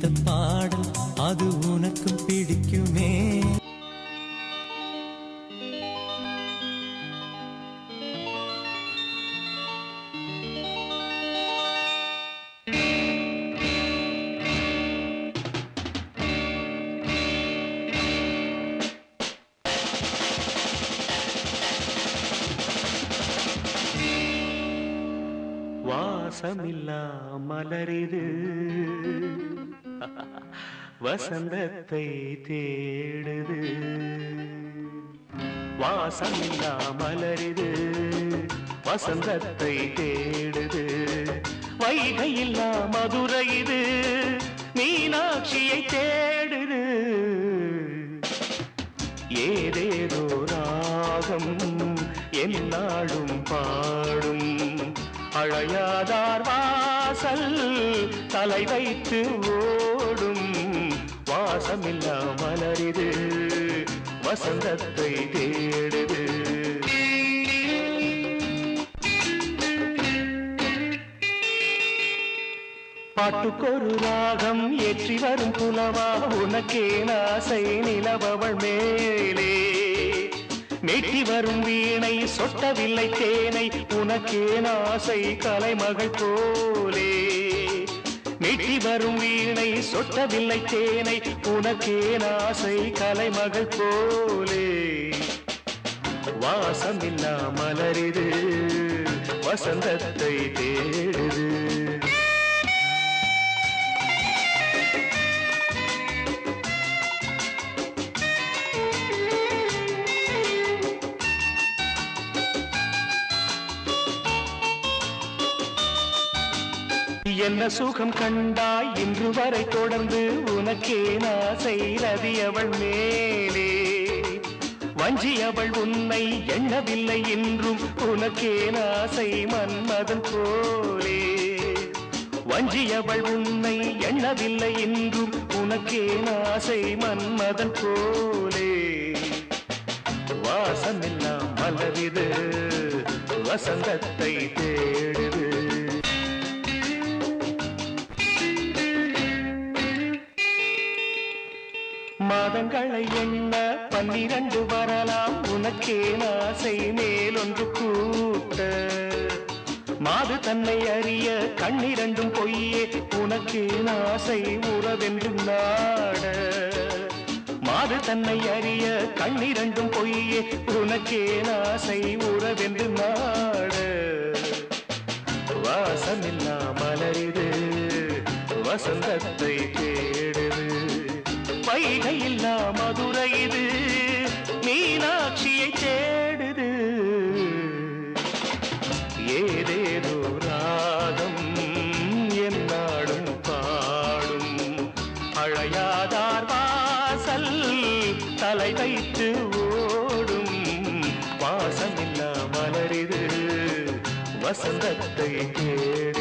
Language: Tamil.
பிடித்த பாடல் அது உனக்கும் பிடிக்குமே. வாசமில்லா மலரிது வசந்தத்தை தேடுது. வாசமில்லா மலருது. வசந்தத்தை தேடுது. வைகையில்லா மதுரை இது மீனாட்சியை தேடுது. ஏதேதோ ராகம் என்னாடும் பாடும். அழையாதார் வாசல் தலை வைத்து ஓடும். வாசமில்லா மலரிது வசந்தத்தை தேடுது. பாட்டுக்கொரு ராகம் ஏற்றி வரும் புலவா உனக்கே ஆசை நிலவவள் மேலே. மெட்டி வரும் வீணை சொட்டவில்லை தேனை உனக்கே ஆசை கலைமகள் போலே. மெட்டி வரும் வீணை சொட்டவில்லை தேனை உனக்கே ஆசை கலைமகள் போலே. வாசமில்லா மலரிது வசந்தத்தை தேடுது. என்ன சுகம் கண்டாய்? இன்று வரை தொடர்ந்து உனக்கே நாசை ரதி அவள் மேலே? வஞ்சி அவள் உன்னை எண்ணவில்லை என்றும் உனக்கே நாசை மன்மதன் போலே. வஞ்சி அவள் உன்னை எண்ணவில்லை என்றும் உனக்கே நாசை மன்மதன் போலே. வாசமெல்லாம் மலரிது வசந்தத்தை தேடுது. மாதங்களை என்ன பன்னிரண்டு வரலாம். உனக்கே ஆசை மேலொன்று கூட்ட. மாது தன்னை அறிய கண்ணிரண்டும் பொய்யே. உனக்கே ஆசை உறவென்றும் நாட. மாது தன்னை அறிய கண்ணிரண்டும் பொய்யே. உனக்கே ஆசை உறவென்று நாட. வாசமில்லா மலரிது வசந்தத்தை தேடுது வைகையில்லா மதுரை இது மீனாட்சியை தேடுது. ஏதேதோ ராகம் என்னாடும் பாடும். அழையாதார் வாசல் தலை வைத்து ஓடும். வாசமில்லா மலரிது வசந்தத்தை தேடுது